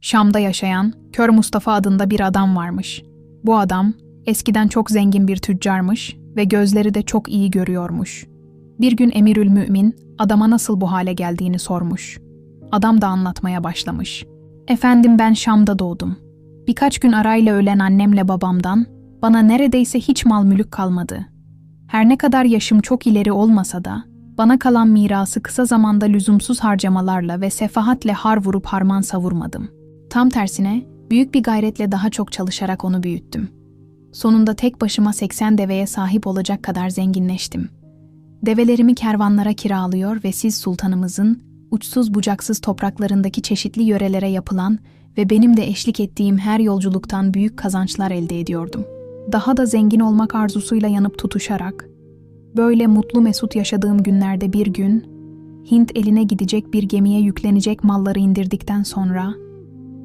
Şam'da yaşayan Kör Mustafa adında bir adam varmış. Bu adam eskiden çok zengin bir tüccarmış ve gözleri de çok iyi görüyormuş. Bir gün Emirül Mümin adama nasıl bu hale geldiğini sormuş. Adam da anlatmaya başlamış. Efendim ben Şam'da doğdum. Birkaç gün arayla ölen annemle babamdan bana neredeyse hiç mal mülük kalmadı. Her ne kadar yaşım çok ileri olmasa da bana kalan mirası kısa zamanda lüzumsuz harcamalarla ve sefahatle har vurup harman savurmadım. Tam tersine büyük bir gayretle daha çok çalışarak onu büyüttüm. Sonunda tek başıma 80 deveye sahip olacak kadar zenginleştim. Develerimi kervanlara kiralıyor ve siz sultanımızın uçsuz bucaksız topraklarındaki çeşitli yörelere yapılan ve benim de eşlik ettiğim her yolculuktan büyük kazançlar elde ediyordum. Daha da zengin olmak arzusuyla yanıp tutuşarak, böyle mutlu mesut yaşadığım günlerde bir gün, Hint eline gidecek bir gemiye yüklenecek malları indirdikten sonra,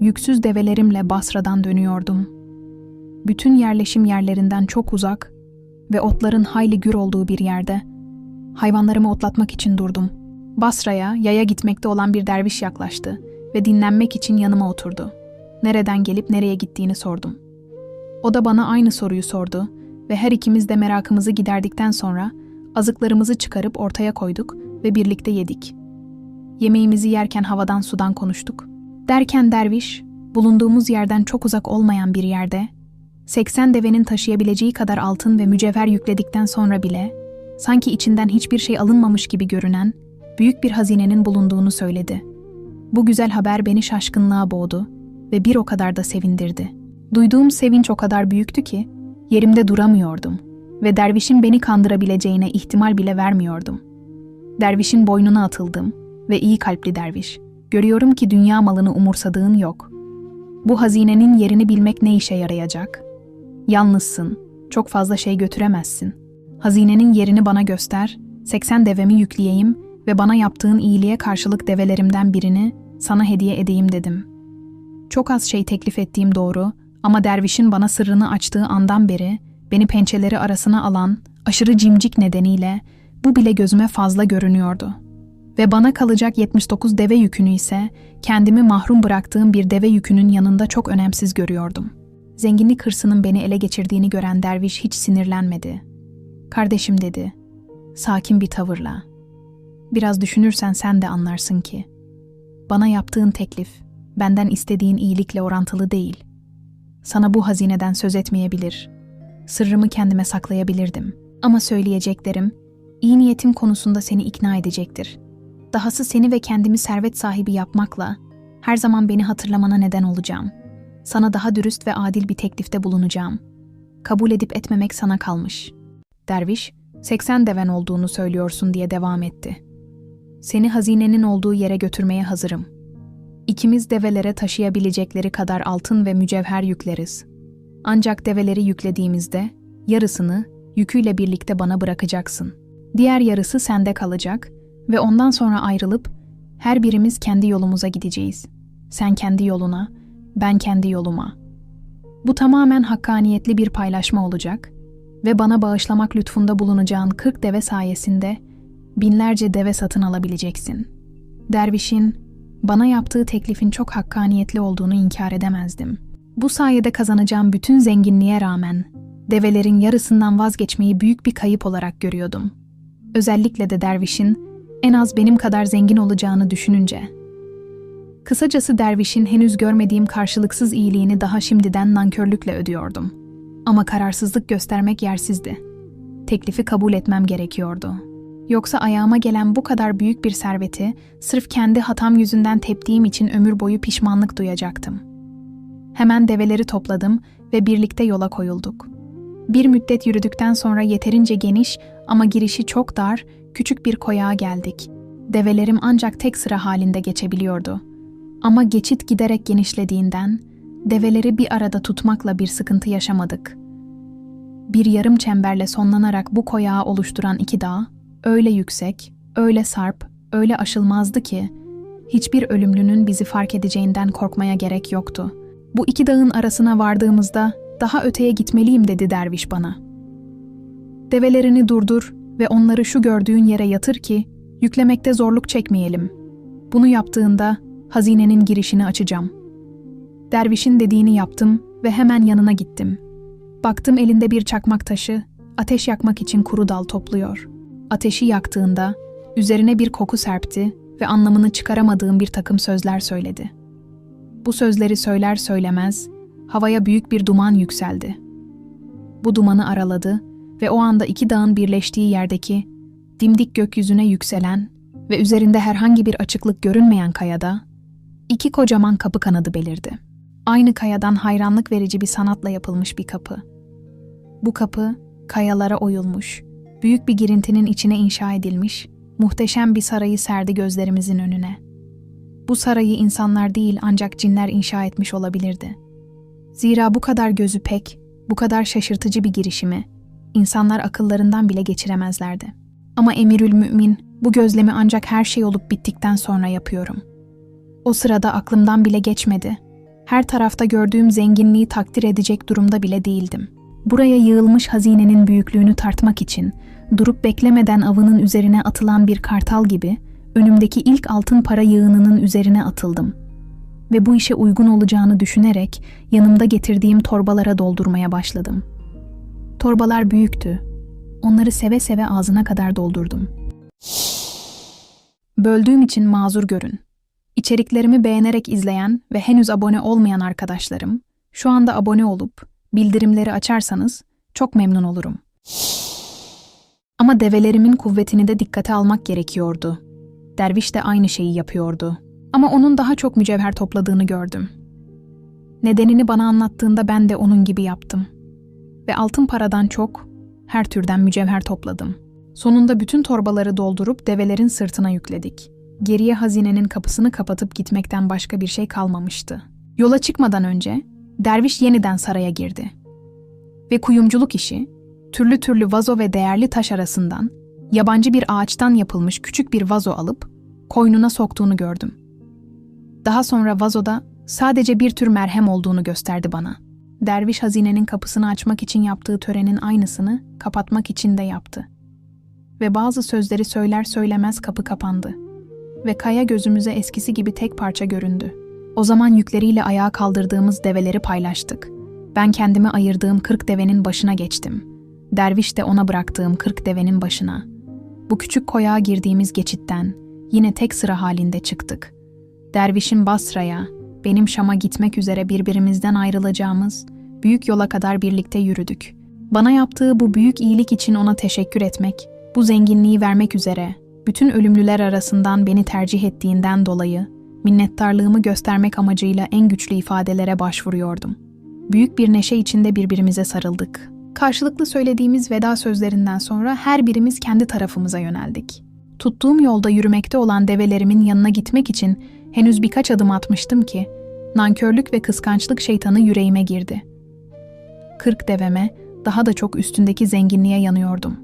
yüksüz develerimle Basra'dan dönüyordum. Bütün yerleşim yerlerinden çok uzak ve otların hayli gür olduğu bir yerde, hayvanlarımı otlatmak için durdum. Basra'ya, yaya gitmekte olan bir derviş yaklaştı ve dinlenmek için yanıma oturdu. Nereden gelip nereye gittiğini sordum. O da bana aynı soruyu sordu ve her ikimiz de merakımızı giderdikten sonra azıklarımızı çıkarıp ortaya koyduk ve birlikte yedik. Yemeğimizi yerken havadan sudan konuştuk. Derken derviş, bulunduğumuz yerden çok uzak olmayan bir yerde, 80 devenin taşıyabileceği kadar altın ve mücevher yükledikten sonra bile, sanki içinden hiçbir şey alınmamış gibi görünen, büyük bir hazinenin bulunduğunu söyledi. Bu güzel haber beni şaşkınlığa boğdu ve bir o kadar da sevindirdi. Duyduğum sevinç o kadar büyüktü ki, yerimde duramıyordum ve dervişin beni kandırabileceğine ihtimal bile vermiyordum. Dervişin boynuna atıldım ve iyi kalpli derviş, görüyorum ki dünya malını umursadığın yok. Bu hazinenin yerini bilmek ne işe yarayacak? Yalnızsın, çok fazla şey götüremezsin. Hazinenin yerini bana göster, 80 devemi yükleyeyim ve bana yaptığın iyiliğe karşılık develerimden birini sana hediye edeyim dedim. Çok az şey teklif ettiğim doğru ama dervişin bana sırrını açtığı andan beri beni pençeleri arasına alan aşırı cimcik nedeniyle bu bile gözüme fazla görünüyordu. Ve bana kalacak 79 deve yükünü ise kendimi mahrum bıraktığım bir deve yükünün yanında çok önemsiz görüyordum. Zenginlik hırsının beni ele geçirdiğini gören derviş hiç sinirlenmedi. Kardeşim dedi, sakin bir tavırla. Biraz düşünürsen sen de anlarsın ki. Bana yaptığın teklif, benden istediğin iyilikle orantılı değil. Sana bu hazineden söz etmeyebilir. Sırrımı kendime saklayabilirdim. Ama söyleyeceklerim, iyi niyetim konusunda seni ikna edecektir. Dahası seni ve kendimi servet sahibi yapmakla, her zaman beni hatırlamana neden olacağım. Sana daha dürüst ve adil bir teklifte bulunacağım. Kabul edip etmemek sana kalmış. Derviş, 80 deven olduğunu söylüyorsun diye devam etti. Seni hazinenin olduğu yere götürmeye hazırım. İkimiz develere taşıyabilecekleri kadar altın ve mücevher yükleriz. Ancak develeri yüklediğimizde yarısını yüküyle birlikte bana bırakacaksın. Diğer yarısı sende kalacak ve ondan sonra ayrılıp her birimiz kendi yolumuza gideceğiz. Sen kendi yoluna, ben kendi yoluma. Bu tamamen hakkaniyetli bir paylaşma olacak ve bana bağışlamak lütfunda bulunacağın 40 deve sayesinde binlerce deve satın alabileceksin. Dervişin bana yaptığı teklifin çok hakkaniyetli olduğunu inkar edemezdim. Bu sayede kazanacağım bütün zenginliğe rağmen develerin yarısından vazgeçmeyi büyük bir kayıp olarak görüyordum. Özellikle de dervişin en az benim kadar zengin olacağını düşününce. Kısacası dervişin henüz görmediğim karşılıksız iyiliğini daha şimdiden nankörlükle ödüyordum. Ama kararsızlık göstermek yersizdi. Teklifi kabul etmem gerekiyordu. Yoksa ayağıma gelen bu kadar büyük bir serveti sırf kendi hatam yüzünden teptiğim için ömür boyu pişmanlık duyacaktım. Hemen develeri topladım ve birlikte yola koyulduk. Bir müddet yürüdükten sonra yeterince geniş ama girişi çok dar, küçük bir koyağa geldik. Develerim ancak tek sıra halinde geçebiliyordu. Ama geçit giderek genişlediğinden develeri bir arada tutmakla bir sıkıntı yaşamadık. Bir yarım çemberle sonlanarak bu koyağı oluşturan iki dağ, öyle yüksek, öyle sarp, öyle aşılmazdı ki hiçbir ölümlünün bizi fark edeceğinden korkmaya gerek yoktu. Bu iki dağın arasına vardığımızda daha öteye gitmeliyim dedi derviş bana. Develerini durdur ve onları şu gördüğün yere yatır ki yüklemekte zorluk çekmeyelim. Bunu yaptığında hazinenin girişini açacağım. Dervişin dediğini yaptım ve hemen yanına gittim. Baktım elinde bir çakmak taşı, ateş yakmak için kuru dal topluyor. Ateşi yaktığında üzerine bir koku serpti ve anlamını çıkaramadığım bir takım sözler söyledi. Bu sözleri söyler söylemez havaya büyük bir duman yükseldi. Bu dumanı araladı ve o anda iki dağın birleştiği yerdeki dimdik gökyüzüne yükselen ve üzerinde herhangi bir açıklık görünmeyen kayada iki kocaman kapı kanadı belirdi. Aynı kayadan hayranlık verici bir sanatla yapılmış bir kapı. Bu kapı kayalara oyulmuş, büyük bir girintinin içine inşa edilmiş, muhteşem bir sarayı serdi gözlerimizin önüne. Bu sarayı insanlar değil ancak cinler inşa etmiş olabilirdi. Zira bu kadar gözü pek, bu kadar şaşırtıcı bir girişimi insanlar akıllarından bile geçiremezlerdi. Ama Emirül Mümin bu gözlemi ancak her şey olup bittikten sonra yapıyorum. O sırada aklımdan bile geçmedi. Her tarafta gördüğüm zenginliği takdir edecek durumda bile değildim. Buraya yığılmış hazinenin büyüklüğünü tartmak için durup beklemeden avının üzerine atılan bir kartal gibi önümdeki ilk altın para yığınının üzerine atıldım. Ve bu işe uygun olacağını düşünerek yanımda getirdiğim torbalara doldurmaya başladım. Torbalar büyüktü. Onları seve seve ağzına kadar doldurdum. Böldüğüm için mazur görün. İçeriklerimi beğenerek izleyen ve henüz abone olmayan arkadaşlarım, şu anda abone olup bildirimleri açarsanız çok memnun olurum. Ama develerimin kuvvetini de dikkate almak gerekiyordu. Derviş de aynı şeyi yapıyordu. Ama onun daha çok mücevher topladığını gördüm. Nedenini bana anlattığında ben de onun gibi yaptım. Ve altın paradan çok, her türden mücevher topladım. Sonunda bütün torbaları doldurup develerin sırtına yükledik. Geriye hazinenin kapısını kapatıp gitmekten başka bir şey kalmamıştı. Yola çıkmadan önce derviş yeniden saraya girdi. Ve kuyumculuk işi, türlü türlü vazo ve değerli taş arasından yabancı bir ağaçtan yapılmış küçük bir vazo alıp koynuna soktuğunu gördüm. Daha sonra vazoda sadece bir tür merhem olduğunu gösterdi bana. Derviş hazinenin kapısını açmak için yaptığı törenin aynısını kapatmak için de yaptı. Ve bazı sözleri söyler söylemez kapı kapandı. Ve kaya gözümüze eskisi gibi tek parça göründü. O zaman yükleriyle ayağa kaldırdığımız develeri paylaştık. Ben kendime ayırdığım kırk devenin başına geçtim. Derviş de ona bıraktığım kırk devenin başına. Bu küçük koyağa girdiğimiz geçitten yine tek sıra halinde çıktık. Dervişin Basra'ya, benim Şam'a gitmek üzere birbirimizden ayrılacağımız büyük yola kadar birlikte yürüdük. Bana yaptığı bu büyük iyilik için ona teşekkür etmek, bu zenginliği vermek üzere bütün ölümlüler arasından beni tercih ettiğinden dolayı minnettarlığımı göstermek amacıyla en güçlü ifadelere başvuruyordum. Büyük bir neşe içinde birbirimize sarıldık. Karşılıklı söylediğimiz veda sözlerinden sonra her birimiz kendi tarafımıza yöneldik. Tuttuğum yolda yürümekte olan develerimin yanına gitmek için henüz birkaç adım atmıştım ki nankörlük ve kıskançlık şeytanı yüreğime girdi. Kırk deveme daha da çok üstündeki zenginliğe yanıyordum.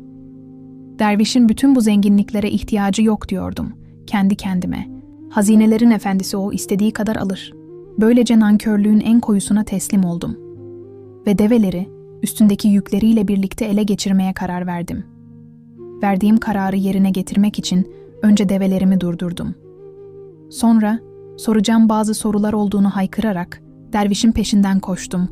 Dervişin bütün bu zenginliklere ihtiyacı yok diyordum kendi kendime. Hazinelerin efendisi o istediği kadar alır. Böylece nankörlüğün en koyusuna teslim oldum. Ve develeri üstündeki yükleriyle birlikte ele geçirmeye karar verdim. Verdiğim kararı yerine getirmek için önce develerimi durdurdum. Sonra soracağım bazı sorular olduğunu haykırarak dervişin peşinden koştum.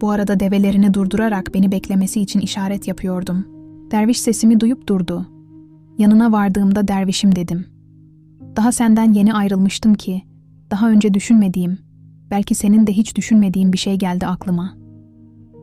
Bu arada develerini durdurarak beni beklemesi için işaret yapıyordum. Derviş sesimi duyup durdu. Yanına vardığımda dervişim dedim. Daha senden yeni ayrılmıştım ki, daha önce düşünmediğim, belki senin de hiç düşünmediğin bir şey geldi aklıma.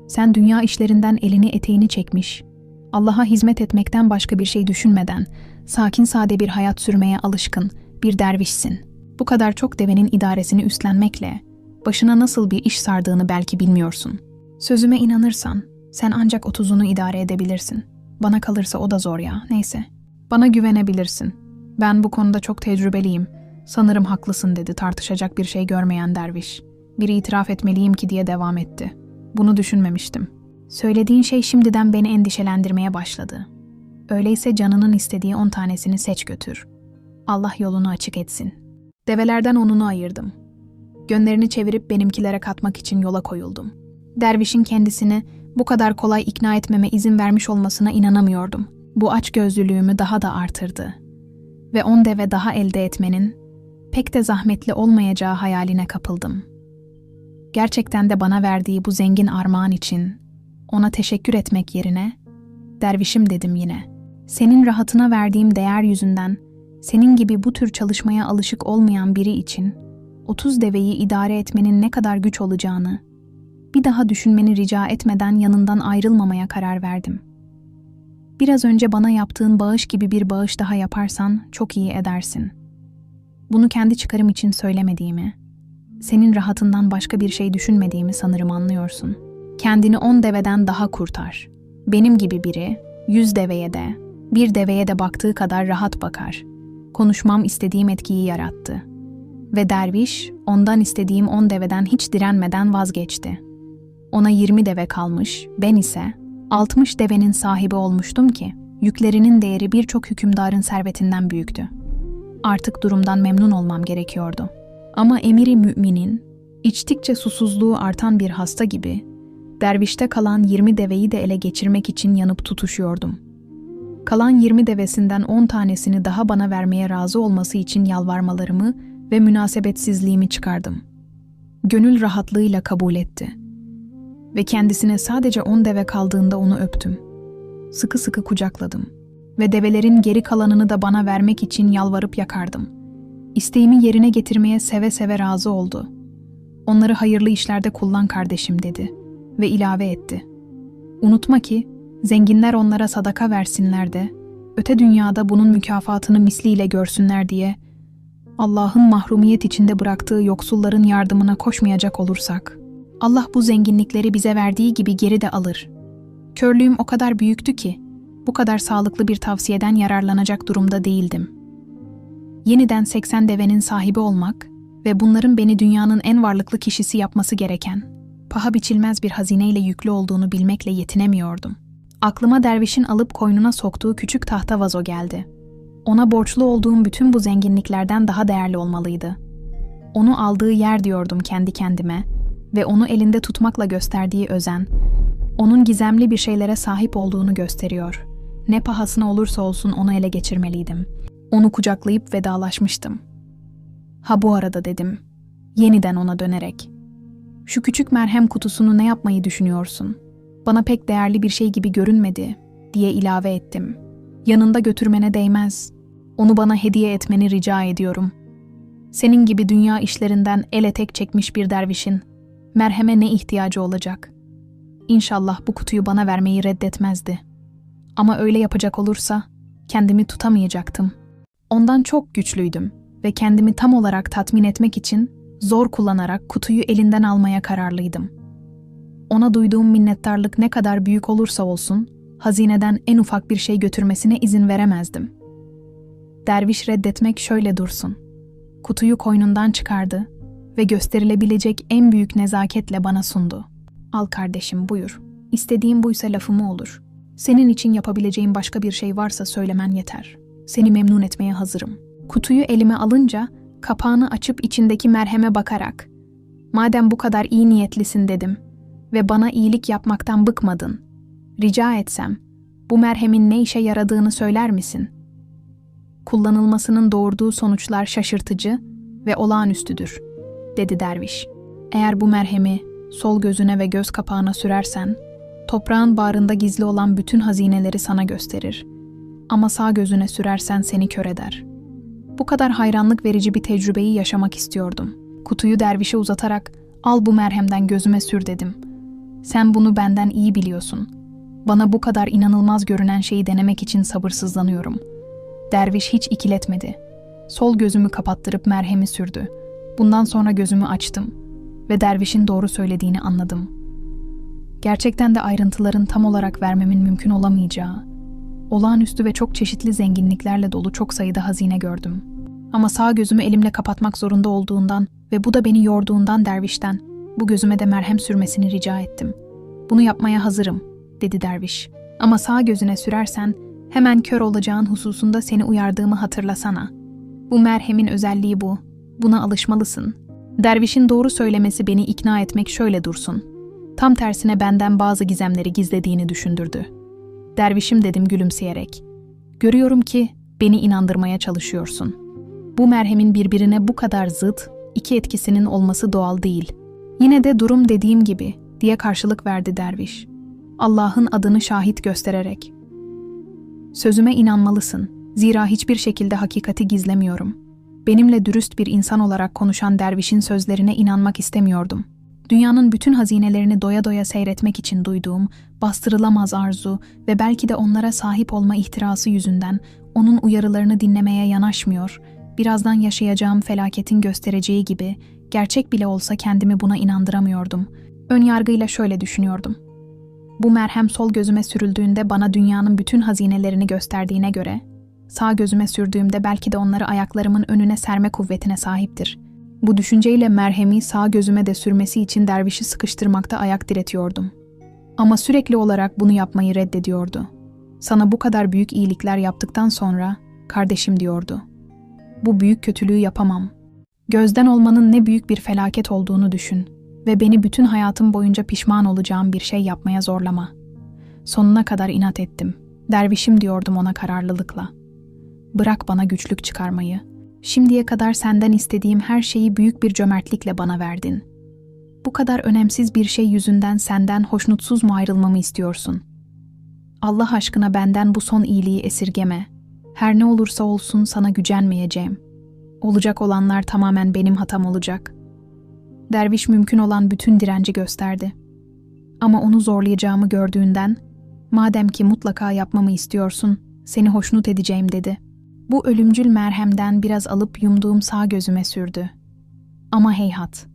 Sen dünya işlerinden elini eteğini çekmiş, Allah'a hizmet etmekten başka bir şey düşünmeden, sakin sade bir hayat sürmeye alışkın bir dervişsin. Bu kadar çok devenin idaresini üstlenmekle, başına nasıl bir iş sardığını belki bilmiyorsun. Sözüme inanırsan, sen ancak otuzunu idare edebilirsin. Bana kalırsa o da zor ya, neyse. Bana güvenebilirsin. Ben bu konuda çok tecrübeliyim. Sanırım haklısın dedi tartışacak bir şey görmeyen derviş. Bir itiraf etmeliyim ki diye devam etti. Bunu düşünmemiştim. Söylediğin şey şimdiden beni endişelendirmeye başladı. Öyleyse canının istediği on tanesini seç götür. Allah yolunu açık etsin. Develerden onunu ayırdım. Gönlerini çevirip benimkilere katmak için yola koyuldum. Dervişin kendisini bu kadar kolay ikna etmeme izin vermiş olmasına inanamıyordum. Bu açgözlülüğümü daha da artırdı. Ve on deve daha elde etmenin pek de zahmetli olmayacağı hayaline kapıldım. Gerçekten de bana verdiği bu zengin armağan için ona teşekkür etmek yerine dervişim dedim yine. Senin rahatına verdiğim değer yüzünden senin gibi bu tür çalışmaya alışık olmayan biri için 30 deveyi idare etmenin ne kadar güç olacağını bir daha düşünmeni rica etmeden yanından ayrılmamaya karar verdim. Biraz önce bana yaptığın bağış gibi bir bağış daha yaparsan çok iyi edersin. Bunu kendi çıkarım için söylemediğimi, senin rahatından başka bir şey düşünmediğimi sanırım anlıyorsun. Kendini on deveden daha kurtar. Benim gibi biri, yüz deveye de, bir deveye de baktığı kadar rahat bakar. Konuşmam istediğim etkiyi yarattı. Ve derviş, ondan istediğim on deveden hiç direnmeden vazgeçti. Ona 20 deve kalmış, ben ise 60 devenin sahibi olmuştum ki, yüklerinin değeri birçok hükümdarın servetinden büyüktü. Artık durumdan memnun olmam gerekiyordu. Ama emiri müminin, içtikçe susuzluğu artan bir hasta gibi, dervişte kalan 20 deveyi de ele geçirmek için yanıp tutuşuyordum. Kalan 20 devesinden 10 tanesini daha bana vermeye razı olması için yalvarmalarımı ve münasebetsizliğimi çıkardım. Gönül rahatlığıyla kabul etti. Ve kendisine sadece 10 deve kaldığında onu öptüm. Sıkı sıkı kucakladım ve develerin geri kalanını da bana vermek için yalvarıp yakardım. İsteğimi yerine getirmeye seve seve razı oldu. Onları hayırlı işlerde kullan kardeşim dedi ve ilave etti. Unutma ki zenginler onlara sadaka versinler de öte dünyada bunun mükafatını misliyle görsünler diye Allah'ın mahrumiyet içinde bıraktığı yoksulların yardımına koşmayacak olursak Allah bu zenginlikleri bize verdiği gibi geri de alır. Körlüğüm o kadar büyüktü ki bu kadar sağlıklı bir tavsiyeden yararlanacak durumda değildim. Yeniden 80 devenin sahibi olmak ve bunların beni dünyanın en varlıklı kişisi yapması gereken, paha biçilmez bir hazineyle yüklü olduğunu bilmekle yetinemiyordum. Aklıma dervişin alıp koynuna soktuğu küçük tahta vazo geldi. Ona borçlu olduğum bütün bu zenginliklerden daha değerli olmalıydı. Onu aldığı yer diyordum kendi kendime ve onu elinde tutmakla gösterdiği özen, onun gizemli bir şeylere sahip olduğunu gösteriyor. Ne pahasına olursa olsun onu ele geçirmeliydim. Onu kucaklayıp vedalaşmıştım. Ha bu arada dedim, yeniden ona dönerek. Şu küçük merhem kutusunu ne yapmayı düşünüyorsun? Bana pek değerli bir şey gibi görünmedi, diye ilave ettim. Yanında götürmene değmez. Onu bana hediye etmeni rica ediyorum. Senin gibi dünya işlerinden ele tek çekmiş bir dervişin merheme ne ihtiyacı olacak? İnşallah bu kutuyu bana vermeyi reddetmezdi. Ama öyle yapacak olursa kendimi tutamayacaktım. Ondan çok güçlüydüm ve kendimi tam olarak tatmin etmek için zor kullanarak kutuyu elinden almaya kararlıydım. Ona duyduğum minnettarlık ne kadar büyük olursa olsun, hazineden en ufak bir şey götürmesine izin veremezdim. Derviş reddetmek şöyle dursun. Kutuyu koynundan çıkardı ve gösterilebilecek en büyük nezaketle bana sundu. Al kardeşim buyur. İstediğin buysa lafımı olur. Senin için yapabileceğim başka bir şey varsa söylemen yeter. Seni memnun etmeye hazırım. Kutuyu elime alınca kapağını açıp içindeki merheme bakarak Madem bu kadar iyi niyetlisin dedim ve bana iyilik yapmaktan bıkmadın. Rica etsem bu merhemin ne işe yaradığını söyler misin? Kullanılmasının doğurduğu sonuçlar şaşırtıcı ve olağanüstüdür, dedi derviş. Eğer bu merhemi sol gözüne ve göz kapağına sürersen, toprağın bağrında gizli olan bütün hazineleri sana gösterir. Ama sağ gözüne sürersen seni kör eder. Bu kadar hayranlık verici bir tecrübeyi yaşamak istiyordum. Kutuyu dervişe uzatarak, al bu merhemden gözüme sür dedim. Sen bunu benden iyi biliyorsun. Bana bu kadar inanılmaz görünen şeyi denemek için sabırsızlanıyorum. Derviş hiç ikiletmedi. Sol gözümü kapattırıp merhemi sürdü. Bundan sonra gözümü açtım ve dervişin doğru söylediğini anladım. Gerçekten de ayrıntıların tam olarak vermemin mümkün olamayacağı, olağanüstü ve çok çeşitli zenginliklerle dolu çok sayıda hazine gördüm. Ama sağ gözümü elimle kapatmak zorunda olduğundan ve bu da beni yorduğundan dervişten bu gözüme de merhem sürmesini rica ettim. Bunu yapmaya hazırım, dedi derviş. Ama sağ gözüne sürersen hemen kör olacağın hususunda seni uyardığımı hatırlasana. Bu merhemin özelliği bu. Buna alışmalısın. Dervişin doğru söylemesi beni ikna etmek şöyle dursun. Tam tersine benden bazı gizemleri gizlediğini düşündürdü. Dervişim dedim gülümseyerek. Görüyorum ki beni inandırmaya çalışıyorsun. Bu merhemin birbirine bu kadar zıt, iki etkisinin olması doğal değil. Yine de durum dediğim gibi diye karşılık verdi derviş. Allah'ın adını şahit göstererek. Sözüme inanmalısın. Zira hiçbir şekilde hakikati gizlemiyorum. Benimle dürüst bir insan olarak konuşan dervişin sözlerine inanmak istemiyordum. Dünyanın bütün hazinelerini doya doya seyretmek için duyduğum, bastırılamaz arzu ve belki de onlara sahip olma ihtirası yüzünden onun uyarılarını dinlemeye yanaşmıyor, birazdan yaşayacağım felaketin göstereceği gibi gerçek bile olsa kendimi buna inandıramıyordum. Ön yargıyla şöyle düşünüyordum. Bu merhem sol gözüme sürüldüğünde bana dünyanın bütün hazinelerini gösterdiğine göre, sağ gözüme sürdüğümde belki de onları ayaklarımın önüne serme kuvvetine sahiptir. Bu düşünceyle merhemi sağ gözüme de sürmesi için dervişi sıkıştırmakta ayak diretiyordum. Ama sürekli olarak bunu yapmayı reddediyordu. Sana bu kadar büyük iyilikler yaptıktan sonra, kardeşim diyordu. Bu büyük kötülüğü yapamam. Gözden olmanın ne büyük bir felaket olduğunu düşün ve beni bütün hayatım boyunca pişman olacağım bir şey yapmaya zorlama. Sonuna kadar inat ettim. Dervişim diyordum ona kararlılıkla. Bırak bana güçlük çıkarmayı. Şimdiye kadar senden istediğim her şeyi büyük bir cömertlikle bana verdin. Bu kadar önemsiz bir şey yüzünden senden hoşnutsuz mu ayrılmamı istiyorsun? Allah aşkına benden bu son iyiliği esirgeme. Her ne olursa olsun sana gücenmeyeceğim. Olacak olanlar tamamen benim hatam olacak. Derviş mümkün olan bütün direnci gösterdi. Ama onu zorlayacağımı gördüğünden, madem ki mutlaka yapmamı istiyorsun, seni hoşnut edeceğim dedi. Bu ölümcül merhemden biraz alıp yumduğum sağ gözüme sürdü. Ama heyhat.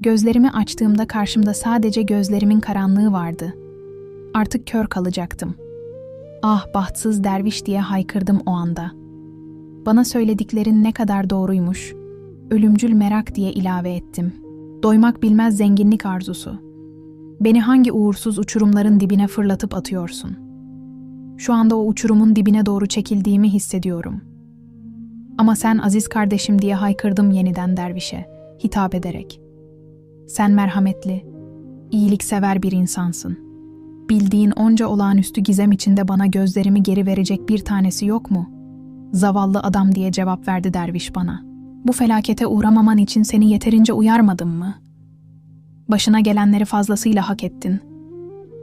Gözlerimi açtığımda karşımda sadece gözlerimin karanlığı vardı. Artık kör kalacaktım. Ah bahtsız derviş diye haykırdım o anda. Bana söylediklerin ne kadar doğruymuş. Ölümcül merak diye ilave ettim. Doymak bilmez zenginlik arzusu. Beni hangi uğursuz uçurumların dibine fırlatıp atıyorsun? Şu anda o uçurumun dibine doğru çekildiğimi hissediyorum. Ama sen aziz kardeşim diye haykırdım yeniden dervişe, hitap ederek. Sen merhametli, iyiliksever bir insansın. Bildiğin onca olağanüstü gizem içinde bana gözlerimi geri verecek bir tanesi yok mu? Zavallı adam diye cevap verdi derviş bana. Bu felakete uğramaman için seni yeterince uyarmadım mı? Başına gelenleri fazlasıyla hak ettin.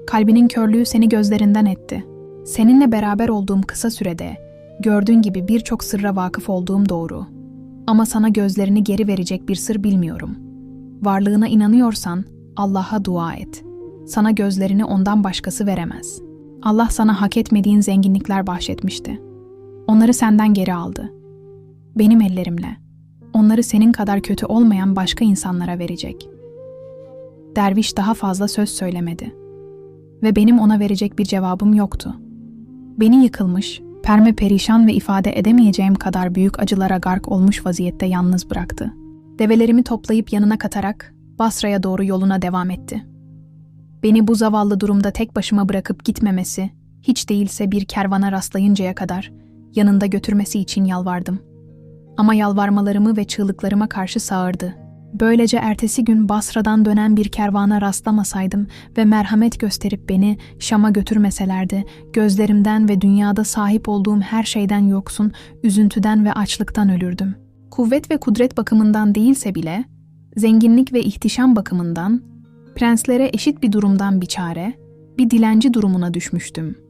Kalbinin körlüğü seni gözlerinden etti. Seninle beraber olduğum kısa sürede gördüğün gibi birçok sırra vakıf olduğum doğru. Ama sana gözlerini geri verecek bir sır bilmiyorum. Varlığına inanıyorsan Allah'a dua et. Sana gözlerini ondan başkası veremez. Allah sana hak etmediğin zenginlikler bahşetmişti. Onları senden geri aldı. Benim ellerimle. Onları senin kadar kötü olmayan başka insanlara verecek. Derviş daha fazla söz söylemedi. Ve benim ona verecek bir cevabım yoktu. Beni yıkılmış, perme perişan ve ifade edemeyeceğim kadar büyük acılara gark olmuş vaziyette yalnız bıraktı. Develerimi toplayıp yanına katarak Basra'ya doğru yoluna devam etti. Beni bu zavallı durumda tek başıma bırakıp gitmemesi, hiç değilse bir kervana rastlayıncaya kadar yanında götürmesi için yalvardım. Ama yalvarmalarımı ve çığlıklarıma karşı sağırdı. Böylece ertesi gün Basra'dan dönen bir kervana rastlamasaydım ve merhamet gösterip beni Şam'a götürmeselerdi, gözlerimden ve dünyada sahip olduğum her şeyden yoksun, üzüntüden ve açlıktan ölürdüm. Kuvvet ve kudret bakımından değilse bile, zenginlik ve ihtişam bakımından, prenslere eşit bir durumdan bir çare, bir dilenci durumuna düşmüştüm.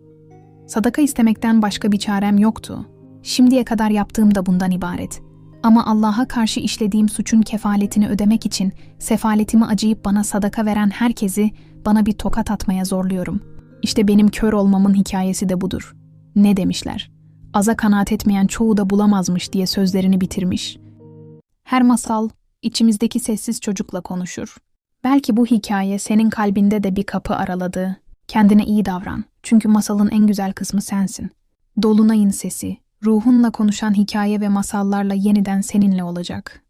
Sadaka istemekten başka bir çarem yoktu. Şimdiye kadar yaptığım da bundan ibaret. Ama Allah'a karşı işlediğim suçun kefaletini ödemek için sefaletimi acıyıp bana sadaka veren herkesi bana bir tokat atmaya zorluyorum. İşte benim kör olmamın hikayesi de budur. Ne demişler? Aza kanaat etmeyen çoğu da bulamazmış diye sözlerini bitirmiş. Her masal içimizdeki sessiz çocukla konuşur. Belki bu hikaye senin kalbinde de bir kapı araladı. Kendine iyi davran. Çünkü masalın en güzel kısmı sensin. Dolunayın sesi, ruhunla konuşan hikaye ve masallarla yeniden seninle olacak.